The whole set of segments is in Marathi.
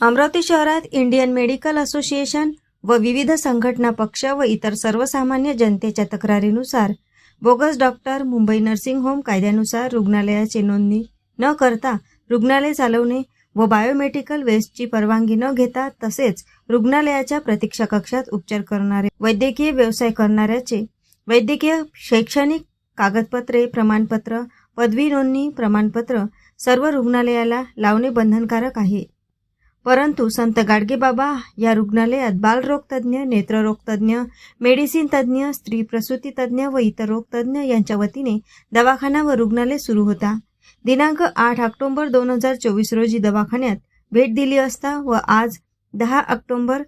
अमरावती शहरात इंडियन मेडिकल असोसिएशन व विविध संघटना पक्ष व इतर सर्वसामान्य जनतेच्या तक्रारीनुसार bogus doctor Mumbai nursing home कायद्यानुसार रुग्णालयाची नोंदणी न करता रुग्णालय चालवणे व बायोमेडिकल वेस्टची परवानगी न घेता तसेच रुग्णालयाच्या प्रतीक्षा कक्षात उपचार करणारे वैद्यकीय व्यवसाय करणाऱ्याचे वैद्यकीय शैक्षणिक कागदपत्रे प्रमाणपत्र पदवी नोंदणी प्रमाणपत्र सर्व रुग्णालयाला लावणे बंधनकारक आहे. परंतु संत गाडगेबाबा या रुग्णालयात बालरोगतज्ञ नेत्ररोगतज्ञ मेडिसिन तज्ज्ञ स्त्री प्रसूती तज्ज्ञ व इतर रोगतज्ञ यांच्या वतीने दवाखाना व रुग्णालय सुरू होता. दिनांक आठ ऑक्टोंबर दोन हजार चोवीस रोजी दवाखान्यात भेट दिली असता व आज दहा ऑक्टोंबर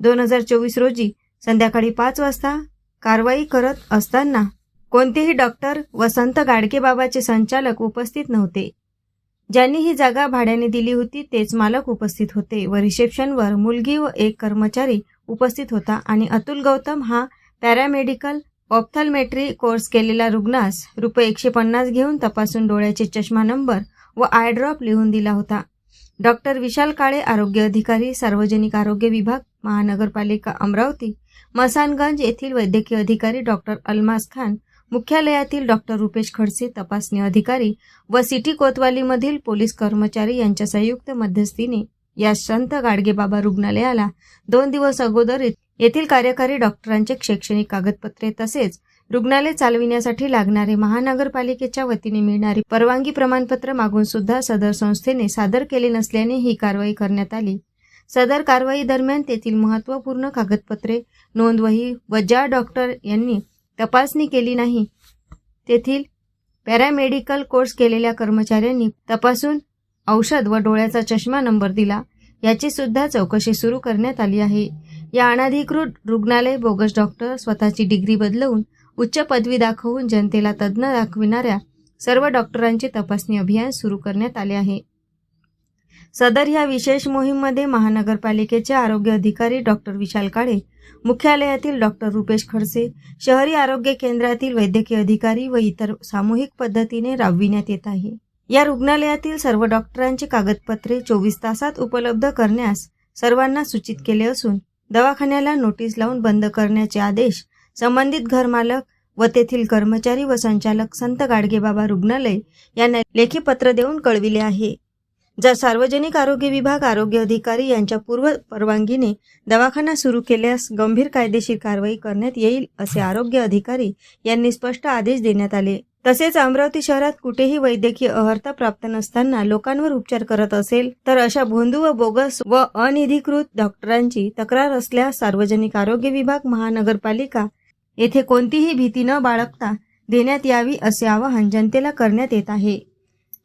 दोन हजार चोवीस रोजी संध्याकाळी पाच वाजता कारवाई करत असताना कोणतेही डॉक्टर व संत गाडगेबाबाचे संचालक उपस्थित नव्हते. ज्यांनी ही जागा भाड्याने दिली होती तेच मालक उपस्थित होते. व रिसेप्शनवर मुलगी व एक कर्मचारी उपस्थित होता आणि अतुल गौतम हा पॅरामेडिकल ऑप्थल्मेट्री कोर्स केलेला रुग्णास रुपये एकशे पन्नास घेऊन तपासून डोळ्याचे चष्मा नंबर व आय ड्रॉप लिहून दिला होता. डॉक्टर विशाल काळे आरोग्य अधिकारी सार्वजनिक आरोग्य विभाग महानगरपालिका अमरावती मसानगंज येथील वैद्यकीय अधिकारी डॉक्टर अल्मास खान मुख्यालयातील डॉक्टर रुपेश खडसे तपासणी अधिकारी व सिटी कोतवालीमधील पोलीस कर्मचारी यांच्या संयुक्त मध्यस्थीने या संत गाडगेबाबा रुग्णालयाला दोन दिवस अगोदर येथील कार्यकारी डॉक्टरांचे शैक्षणिक कागदपत्रे तसेच रुग्णालय चालविण्यासाठी लागणारे महानगरपालिकेच्या वतीने मिळणारी परवानगी प्रमाणपत्र मागून सुद्धा सदर संस्थेने सादर केले नसल्याने ही कारवाई करण्यात आली. सदर कारवाई दरम्यान तेथील महत्त्वपूर्ण कागदपत्रे नोंदवही व ज्या डॉक्टर यांनी तपासणी केली नाही. तेथील पॅरामेडिकल कोर्स केलेल्या कर्मचाऱ्यांनी तपासून औषध व डोळ्याचा चष्मा नंबर दिला. याची सुद्धा चौकशी सुरू करण्यात आली आहे. या अनाधिकृत रुग्णालय बोगस डॉक्टर स्वतःची डिग्री बदलवून उच्च पदवी दाखवून जनतेला तज्ज्ञ दाखविणाऱ्या सर्व डॉक्टरांची तपासणी अभियान सुरू करण्यात आले आहे. सदर या विशेष मोहीममध्ये महानगरपालिकेचे आरोग्य अधिकारी डॉक्टर विशाल काळे मुख्यालयातील डॉक्टर रुपेश खडसे शहरी आरोग्य केंद्रातील वैद्यकीय अधिकारी व इतर सामूहिक पद्धतीने राबविण्यात येत आहे. या रुग्णालयातील सर्व डॉक्टरांची कागदपत्रे चोवीस तासात उपलब्ध करण्यास सर्वांना सूचित केले असून दवाखान्याला नोटीस लावून बंद करण्याचे आदेश संबंधित घरमालक व तेथील कर्मचारी व संचालक संत गाडगेबाबा रुग्णालय यांना लेखी पत्र देऊन कळविले आहे. जर सार्वजनिक आरोग्य विभाग आरोग्य अधिकारी यांच्या पूर्व परवानगीने दवाखाना सुरू केल्यास गंभीर कायदेशीर कारवाई करण्यात येईल असे आरोग्य अधिकारी यांनी स्पष्ट आदेश देण्यात आले. तसेच अमरावती शहरात कुठेही वैद्यकीय अहर्ता प्राप्त नसताना लोकांवर उपचार करत असेल तर अशा भोंदू व बोगस व अनधिकृत डॉक्टरांची तक्रार असल्यास सार्वजनिक आरोग्य विभाग महानगरपालिका येथे कोणतीही भीती न बाळगता देण्यात यावी असे आवाहन जनतेला करण्यात येत आहे.